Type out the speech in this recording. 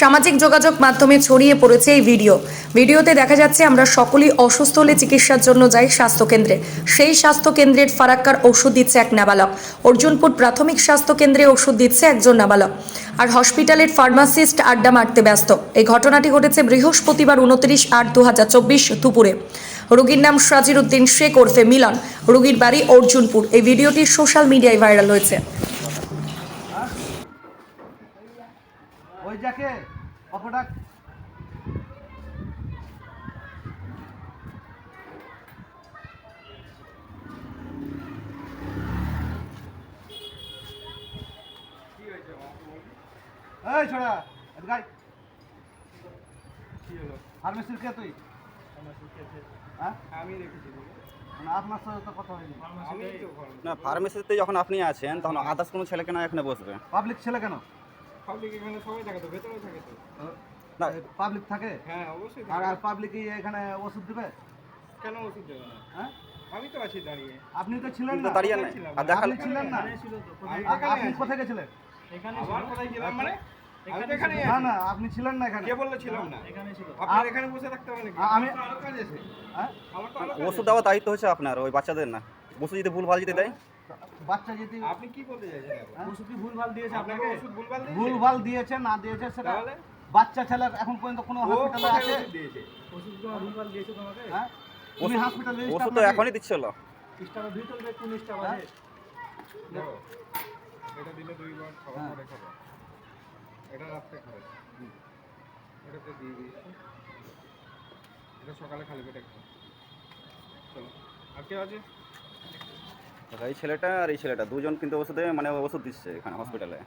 সামাজিক যোগাযোগ মাধ্যমে ছড়িয়ে পড়েছে এই ভিডিও। ভিডিওতে দেখা যাচ্ছে আমরা সকলেই অসুস্থ হলে চিকিৎসার জন্য যাই স্বাস্থ্যকেন্দ্রে। সেই স্বাস্থ্যকেন্দ্রের ফারাক্কার ওষুধ দিচ্ছে এক নাবালক। অর্জুনপুর প্রাথমিক স্বাস্থ্যকেন্দ্রে ওষুধ দিচ্ছে একজন নাবালক। আর হসপিটালের ফার্মাসিস্ট আড্ডা মারতে ব্যস্ত। এই ঘটনাটি ঘটেছে বৃহস্পতিবার উনত্রিশ আট দু দুপুরে। রোগীর নাম সাজির উদ্দিন শেখ ওরফে মিলন। রোগীর বাড়ি অর্জুনপুর। এই ভিডিওটি সোশ্যাল মিডিয়ায় ভাইরাল হয়েছে। ওই যাকে অপডাক এই ছোড়া আয়। ফার্মেসির কে তুই? হ্যাঁ? আমি রেখেছি বলে। মানে আপনার সাথে তো কথা হয়নি। না ফার্মেসিতে যখন আপনি আছেন তখন আদার্স কোনো ছেলে কেন এখানে বসবে। পাবলিক ছেলে কেন? Public এখানে সবাই থাকে তো, ভেতরেও থাকে তো। না। পাবলিক থাকে? হ্যাঁ, অবশ্যই আর পাবলিক এখানে ওষুধ দিবে? কেন ওষুধ দেবে না? হ্যাঁ? আমি তো আছি দাঁড়িয়ে। আপনি তো ছিলেন না। দাঁড়িয়ে আর ছিলেন না। এখানে আপনি কোথায় গেছিলেন? আবার কোথায় গেলাম মানে? না না আপনি ছিলেন না এখানে। কে বলল ছিলাম না? আপনার আ- এখানে বসে থাকতে হবে নাকি? আমি- আরও কাজ আছে। হ্যাঁ? আমার তো ওষুধ আছে। দেওয়ার দায়িত্ব হচ্ছে আপনার ওই বাচ্চাদের না। বসে যদি ভুল ভালো যদি দেয়। বাচ্চা যদি আপনি কি বলতে চাইছেন? হ্যাঁ? আপনাকে ওষুধ ভুলভাল দিয়েছে? ভুলভাল দিয়েছে না দিয়েছে সেটা? বাচ্চা ছেলে এখন পর্যন্ত কোনো হসপিটালে আছে ওষুধ দিয়েছে? হ্যাঁ তুমি ওষুধ- হসপিটালে ওষুধ তো এখনই দিচ্ছিল দাও। এটা দিলে দুইবার খাওয়ার হ্যাঁ। পরে খাব। এটা রাত্রে খাবে। এটাতে দিয়ে দিয়েছি। এটা সকালে খালি পেটে খাও। চলো। আর কেউ আছে? এই ছেলেটা আর এই ছেলেটা দুজন কিন্তু ওষুধে মানে ওষুধ দিচ্ছে এখানে হসপিটালে